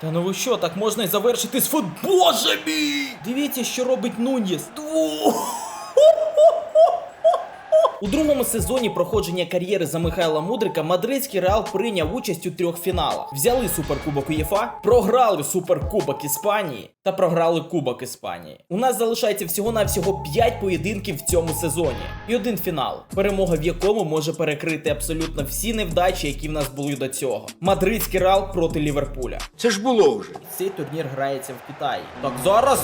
Та ну ви що, так можна і завершити з фут... Боже мій! Дивіться, що робить Нуніс. Дву! У другому сезоні проходження кар'єри за Михайла Мудрика мадридський Реал прийняв участь у трьох фіналах: взяли суперкубок УЄФА, програли суперкубок Іспанії та програли Кубок Іспанії. У нас залишається всього навсього 5 поєдинків в цьому сезоні і один фінал, перемога в якому може перекрити абсолютно всі невдачі, які в нас були до цього. Мадридський Реал проти Ліверпуля. Це ж було вже. Цей турнір грається в Китаї. Так зараз.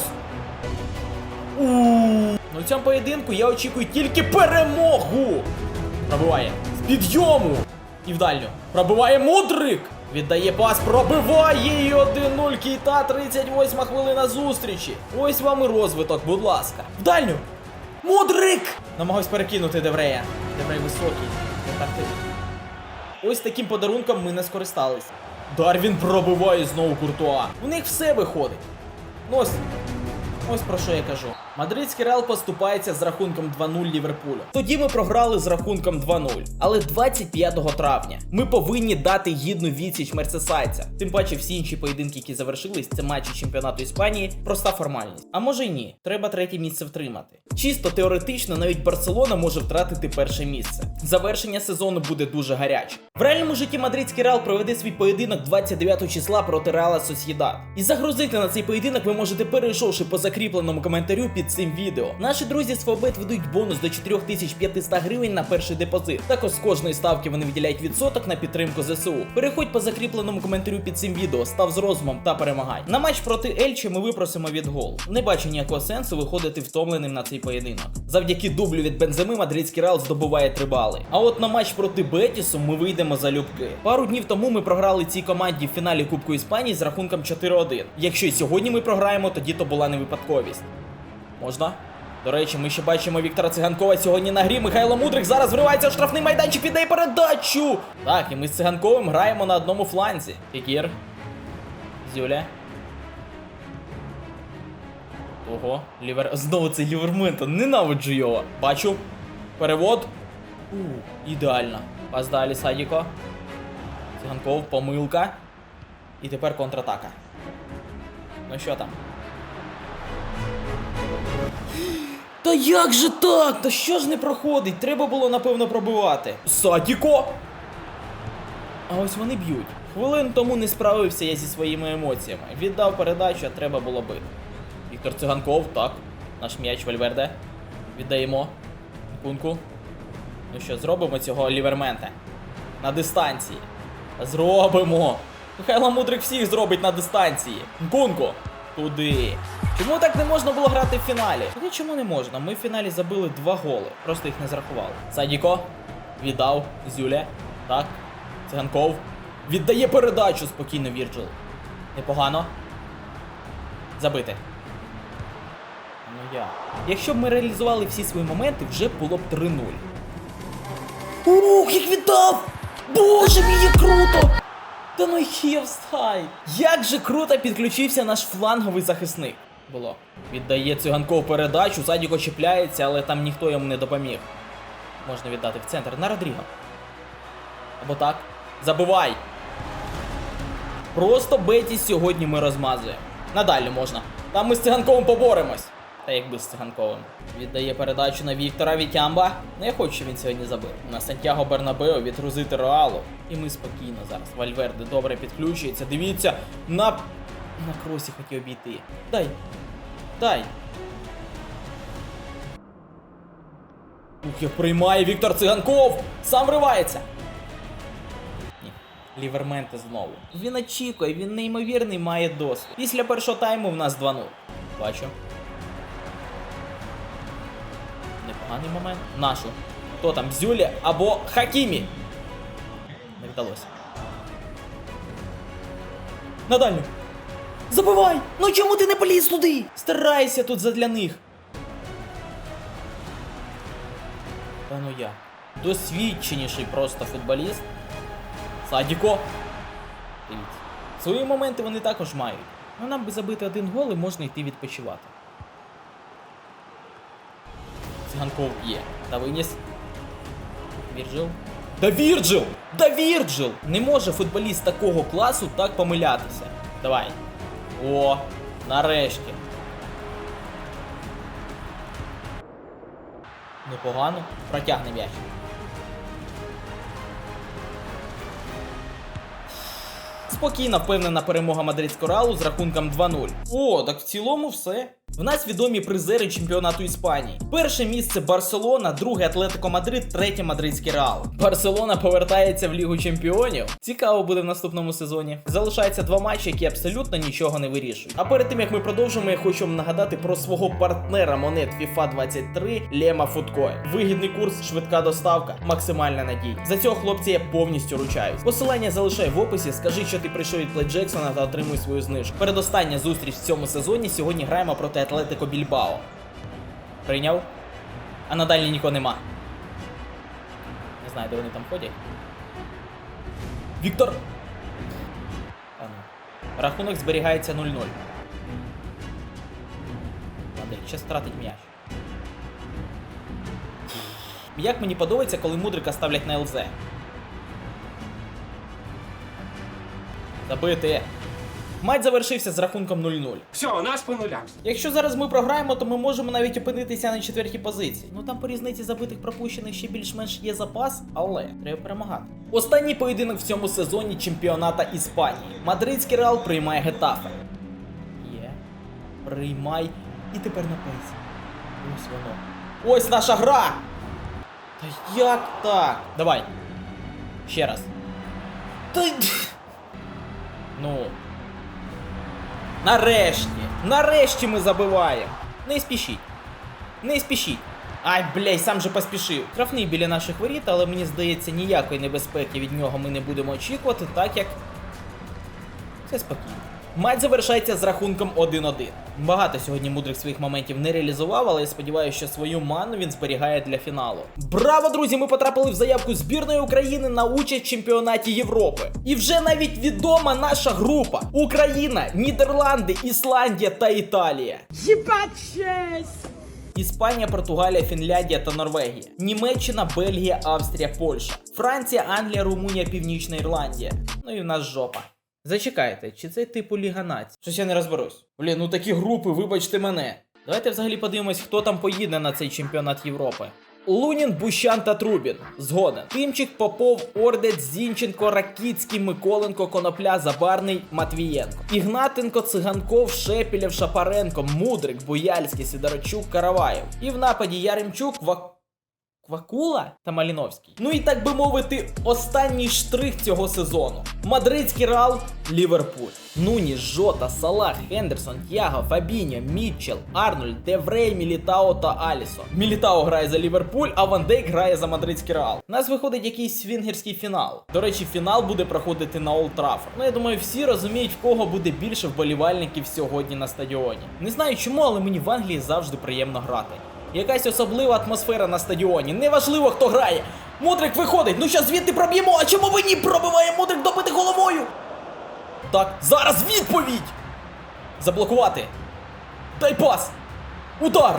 У Ну, в цьому поєдинку я очікую тільки перемогу. Пробиває. З підйому. І в дальню. Пробиває мудрик. Віддає пас, пробиває і 1-0 Кейта, 38 хвилина зустрічі. Ось вам і розвиток, будь ласка. В дальню. Мудрик! Намагаюсь перекинути Деврея. Деврей високий. Ось таким подарунком ми не скористались. Дарвін пробиває знову Куртуа. У них все виходить. Ну ось. Ось про що я кажу. Мадридський Реал поступається з рахунком 2-0 Ліверпулю. Тоді ми програли з рахунком 2-0. Але 25 травня ми повинні дати гідну відсіч мерсесайця. Тим паче всі інші поєдинки, які завершились, це матчі чемпіонату Іспанії, проста формальність. А може й ні, треба третє місце втримати. Чисто теоретично, навіть Барселона може втратити перше місце. Завершення сезону буде дуже гаряче. В реальному житті мадридський Реал проведе свій поєдинок 29 числа проти Реала Сосєдад. І загрузити на цей поєдинок ви можете перейшовши по закріпленому коментарю під цим відео. Наші друзі з Фобет ведуть бонус до 4500 гривень на перший депозит. Також з кожної ставки вони виділяють відсоток на підтримку ЗСУ. Переходь по закріпленому коментарю під цим відео, став з розумом та перемагай. На матч проти Ельчі ми випросимо від гол. Не бачу ніякого сенсу виходити втомленим на цей поєдинок. Завдяки дублю від бенземи мадридський Реал здобуває 3 бали. А от на матч проти Бетісу ми вийдемо за любки. Пару днів тому ми програли цій команді в фіналі Кубку Іспанії з рахунком 4-1. Якщо й сьогодні ми програємо, тоді то була не випадковість. Можна? До речі, ми ще бачимо Віктора Циганкова сьогодні на грі. Михайло Мудрик зараз вривається в штрафний майданчик, віддає передачу. Так, і ми з Циганковим граємо на одному фланзі. Фікір. Зюля. Ого, лівер. Знову цей ліверментон. Ненавиджу його. Бачу. Перевод. У, ідеально. Пас далі Садіко. Циганков, помилка. І тепер контратака. Ну що там? Та як же так? Та що ж не проходить? Треба було, напевно, пробивати. Садіко! А ось вони б'ють. Хвилин тому не справився я зі своїми емоціями. Віддав передачу, а треба було бити. Віктор Циганков, так. Наш м'яч Вальверде. Віддаємо. Кунку. Ну що, зробимо цього лівермента. На дистанції. Зробимо. Михайло Мудрик всіх зробить на дистанції. Кунку. Туди. Чому так не можна було грати в фіналі? Тоді чому не можна? Ми в фіналі забили два голи. Просто їх не зарахували. Садіко. Віддав. Зюля. Так. Циганков. Віддає передачу спокійно Вірджил. Непогано. Забити. Ну я. Якщо б ми реалізували всі свої моменти, вже було б 3-0. Ух, як віддав! Боже мій, круто! Та ну є встай! Як же круто підключився наш фланговий захисник. Було. Віддає циганков передачу, Садіко чіпляється, але там ніхто йому не допоміг. Можна віддати в центр на Родріго. Або так. Забивай! Просто Беті сьогодні ми розмазуємо. Надалі можна. Там ми з циганковим поборемось. Та якби з циганковим. Віддає передачу на Віктора Вітямба. Ну я хочу, щоб він сьогодні забив. На Сантьяго Бернабео відгрузити Реалу. І ми спокійно зараз. Вальверде добре підключується. Дивіться, на. На кросі хотів обійти. Дай. Дай. Ух, приймає Віктор Циганков! Сам вривається! Ліверменте знову. Він очікує, він неймовірний має досвід. Після першого тайму в нас 2-0. Бачу. Непоганий момент. Нашу. Хто там? Зюля або Хакімі? Не вдалося. На дальню. Забивай! Ну чому ти не поліз туди? Старайся тут задля них. Та ну я. Досвідченіший просто футболіст. Садіко. Дивіться. Свої моменти вони також мають. Ну нам би забити один гол і можна йти відпочивати. Циганков є. Та виніс. Вірджил. Да Вірджил! Да Вірджил! Не може футболіст такого класу так помилятися. Давай. О, нарешті. Непогано. Протягне м'яч. Спокійна, впевнена перемога мадридського реалу з рахунком 2-0. О, так в цілому все. В нас відомі призери чемпіонату Іспанії. Перше місце Барселона, друге Атлетико Мадрид, третє Мадридський Реал. Барселона повертається в Лігу Чемпіонів. Цікаво буде в наступному сезоні. Залишається два матчі, які абсолютно нічого не вирішують. А перед тим як ми продовжимо, я хочу вам нагадати про свого партнера монет FIFA 23 Лема Фудкоін. Вигідний курс, швидка доставка, максимальна надія. За цього хлопці я повністю ручаюсь. Посилання залишай в описі. Скажи, що ти прийшов від Плей Джексона та отримуй свою знижку. Передостання зустріч в цьому сезоні. Сьогодні граємо проти Атлетико Більбао. Прийняв? А на дальній нікого нема. Не знаю, де вони там ходять. Віктор! Ну. Рахунок зберігається 0-0. Модель, ще стратить м'яч. Як мені подобається, коли мудрика ставлять на ЛЗ. Забити. Матч завершився з рахунком 0-0. Все, у нас по нулям. Якщо зараз ми програємо, то ми можемо навіть опинитися на четвертій позиції. Ну там по різниці забитих пропущених ще більш-менш є запас, але треба перемагати. Останній поєдинок в цьому сезоні чемпіоната Іспанії. Мадридський реал приймає Гетафе. Є. Приймай. І тепер на пейсі. Ось воно. Ось наша гра! Та як так? Давай. Ще раз. Та... Ну. Нарешті! Нарешті ми забиваємо! Не спішіть! Не спішіть! Ай, блядь, сам же поспішив. Трафний біля наших воріт, але мені здається, ніякої небезпеки від нього ми не будемо очікувати, так як. Все спокійно. Матч завершається з рахунком 1-1. Багато сьогодні мудрих своїх моментів не реалізував, але я сподіваюся, що свою ману він зберігає для фіналу. Браво, друзі! Ми потрапили в заявку збірної України на участь в чемпіонаті Європи. І вже навіть відома наша група: Україна, Нідерланди, Ісландія та Італія. Іспанія, Португалія, Фінляндія та Норвегія, Німеччина, Бельгія, Австрія, Польща, Франція, Англія, Румунія, Північна Ірландія. Ну і в нас жопа. Зачекайте, чи це типу Ліга націй? Щось я не розберусь. Блін, ну такі групи, вибачте мене. Давайте взагалі подивимось, хто там поїде на цей чемпіонат Європи. Лунін, Бущан та Трубін. Згоден. Тимчик, Попов, Ордець, Зінченко, Ракіцький, Миколенко, Конопля, Забарний, Матвієнко. Ігнатенко, Циганков, Шепілєв, Шапаренко, Мудрик, Буяльський, Сидорчук, Караваєв. І в нападі Яремчук, Вак... Квакула та Маліновський. Ну і так би мовити, останній штрих цього сезону. Мадридський Реал, Ліверпуль. Нуні, Жота, Салах, Хендерсон, Тяго, Фабіньо, Мітчел, Арнольд, Деврей, Мілітао та Алісо. Мілітао грає за Ліверпуль, а Ван Дейк грає за Мадридський Реал. У нас виходить якийсь свінгерський фінал. До речі, фінал буде проходити на Олд Траффорд. Ну я думаю, всі розуміють, в кого буде більше вболівальників сьогодні на стадіоні. Не знаю чому, але мені в Англії завжди приємно грати. Якась особлива атмосфера на стадіоні. Неважливо, хто грає. Мудрик виходить. Ну що звідти проб'ємо. А чому ви ні пробиває Мудрик добити головою? Так, зараз відповідь! Заблокувати. Дай пас! Удар!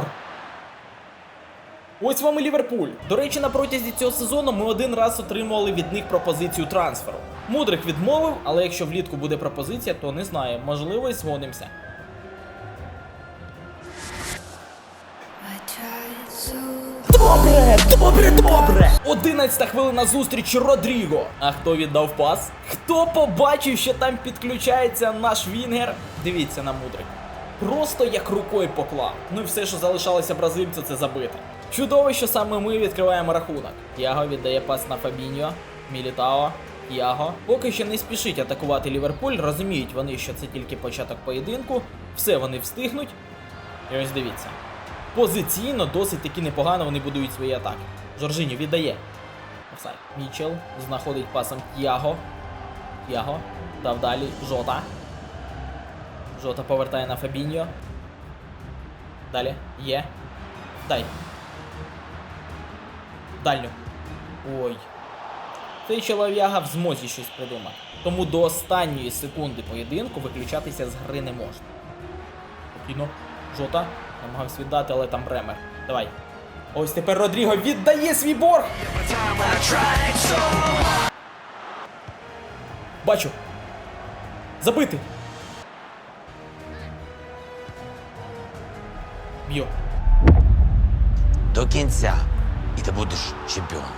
Ось вам і Ліверпуль. До речі, на протязі цього сезону ми один раз отримували від них пропозицію трансферу. Мудрик відмовив, але якщо влітку буде пропозиція, то не знаю, можливо, і згодимося. Добре, добре, добре! Одинадцята хвилина зустріч Родріго. А хто віддав пас? Хто побачив, що там підключається наш Вінгер? Дивіться на мудрик. Просто як рукою поклав. Ну і все, що залишалося бразильцю, це забити. Чудово, що саме ми відкриваємо рахунок. Яго віддає пас на Фабіньо, Мілітао. Яго. Поки що не спішить атакувати Ліверпуль, розуміють вони, що це тільки початок поєдинку, все вони встигнуть. І ось дивіться. Позиційно досить таки непогано вони будують свої атаки. Жоржиню віддає. Офсайд. Мічел знаходить пасом Тяго. Тяго. Дав далі. Жота. Жота повертає на Фабіньо. Далі. Є. Дай. Дальню. Ой. Цей чолов'яга в змозі щось придумати. Тому до останньої секунди поєдинку виключатися з гри не можна. Спокійно. Жота. Намагався віддати, але там Бремер. Давай. Ось тепер Родріго віддає свій борг. Бачу. Забити. Б'ю. До кінця. І ти будеш чемпіоном.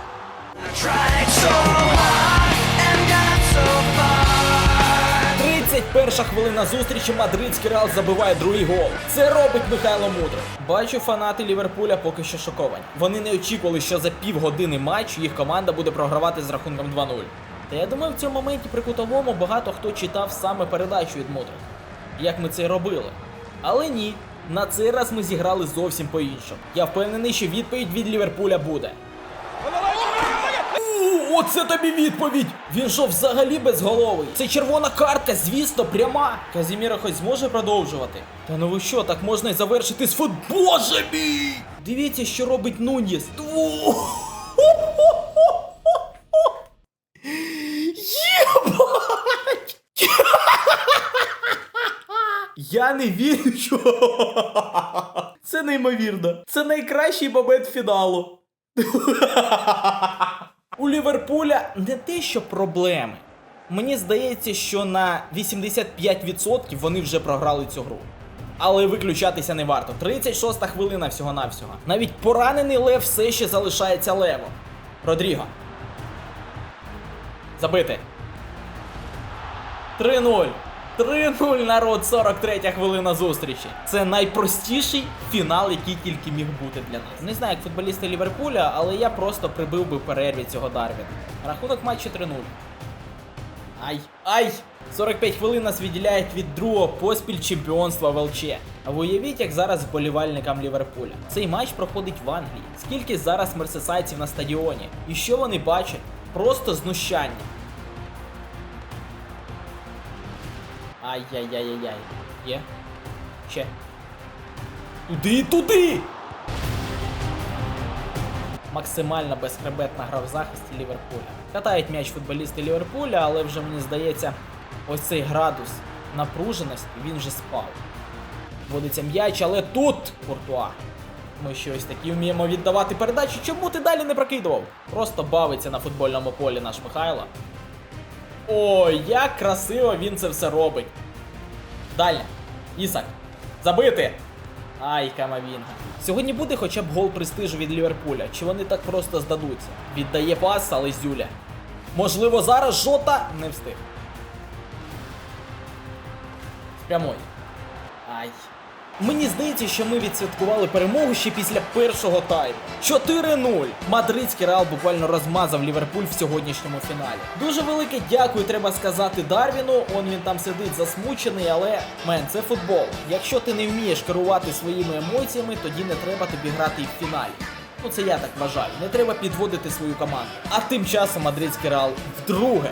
21 хвилина зустрічі мадридський реал забиває другий гол. Це робить Михайло Мудро. Бачу, фанати Ліверпуля поки що шоковані. Вони не очікували, що за півгодини матчу їх команда буде програвати з рахунком 2-0. Та я думаю, в цьому моменті при кутовому багато хто читав саме передачу від Мудрика. Як ми це робили. Але ні, на цей раз ми зіграли зовсім по іншому. Я впевнений, що відповідь від Ліверпуля буде. Оце тобі відповідь! Він що взагалі безголовий? Це червона картка, звісно, пряма. Казіміра хоч зможе продовжувати. Та ну ви що, так можна й завершити з фут... Боже мій! Дивіться, що робить Нуніс. Єбать! Я не вірю, що це неймовірно. Це найкращий момент фіналу. У Ліверпуля не те, що проблеми. Мені здається, що на 85% вони вже програли цю гру. Але виключатися не варто. 36 хвилина всього-навсього. Навіть поранений Лев все ще залишається левом. Родріго. Забити. 3-0. 3-0 народ, 43 хвилина зустрічі. Це найпростіший фінал, який тільки міг бути для нас. Не знаю, як футболісти Ліверпуля, але я просто прибив би перерві цього Дарвіна. Рахунок матчу 3-0. Ай, ай! 45 хвилин нас відділяють від другого поспіль чемпіонства в ЛЧ. А ви уявіть, як зараз вболівальникам Ліверпуля. Цей матч проходить в Англії. Скільки зараз мерсесайців на стадіоні? І що вони бачать? Просто знущання. Ай-яй-яй-яй-яй. Є? Ще. Туди, туди! Максимально безхребетна гра в захисті Ліверпуля. Катають м'яч футболісти Ліверпуля, але вже мені здається, ось цей градус напруженості він вже спав. Вводиться м'яч, але тут Куртуа. Ми щось такі вміємо віддавати передачі. Чому ти далі не прокидував? Просто бавиться на футбольному полі наш Михайло. Ой, як красиво він це все робить. Далі. Ісак. Забити. Ай, Камавінга. Сьогодні буде хоча б гол престижу від Ліверпуля. Чи вони так просто здадуться? Віддає пас, але Зюля. Можливо, зараз Жота не встиг. Прямой. Ай. Мені здається, що ми відсвяткували перемогу ще після першого тайму. 4-0. Мадридський реал буквально розмазав Ліверпуль в сьогоднішньому фіналі. Дуже велике дякую, треба сказати Дарвіну. Он він там сидить засмучений, але мен, це футбол. Якщо ти не вмієш керувати своїми емоціями, тоді не треба тобі грати і в фіналі. Ну це я так вважаю. Не треба підводити свою команду. А тим часом мадридський реал вдруге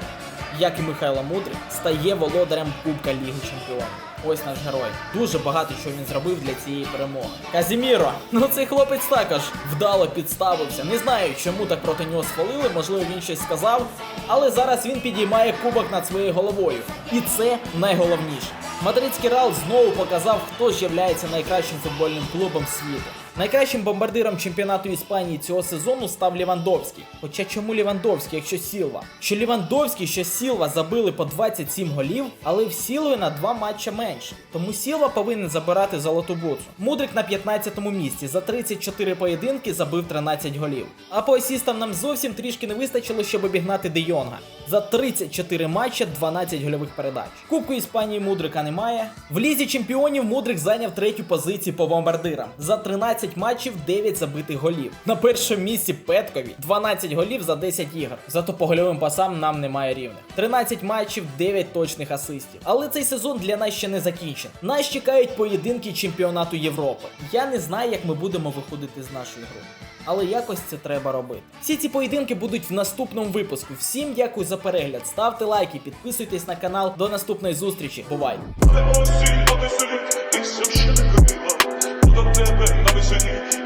як і Михайло Мудрик, стає володарем Кубка Ліги Чемпіонів. Ось наш герой. Дуже багато що він зробив для цієї перемоги. Казіміро, ну цей хлопець також вдало підставився. Не знаю, чому так проти нього схвалили, можливо, він щось сказав. Але зараз він підіймає кубок над своєю головою. І це найголовніше. Мадридський Реал знову показав, хто ж являється найкращим футбольним клубом світу. Найкращим бомбардиром чемпіонату Іспанії цього сезону став Лівандовський. Хоча чому Лівандовський, якщо Сілва? Що Лівандовський, що Сілва забили по 27 голів, але в Сілви на два матча менше. Тому Сілва повинен забирати золоту буцу. Мудрик на 15-му місці за 34 поєдинки забив 13 голів. А по асістам нам зовсім трішки не вистачило, щоб обігнати Де Йонга. За 34 матча 12 гольових передач. Кубку Іспанії Мудрика немає. В лізі чемпіонів Мудрик зайняв третю позицію по бомбардирам. За 13 матчів 9 забитих голів. На першому місці Петкові 12 голів за 10 ігор. Зато по гольовим пасам нам немає рівних. 13 матчів, 9 точних асистів. Але цей сезон для нас ще не закінчений. Нас чекають поєдинки чемпіонату Європи. Я не знаю, як ми будемо виходити з нашої гри. Але якось це треба робити. Всі ці поєдинки будуть в наступному випуску. Всім дякую за перегляд. Ставте лайки, підписуйтесь на канал. До наступної зустрічі. Бувай! Тебе на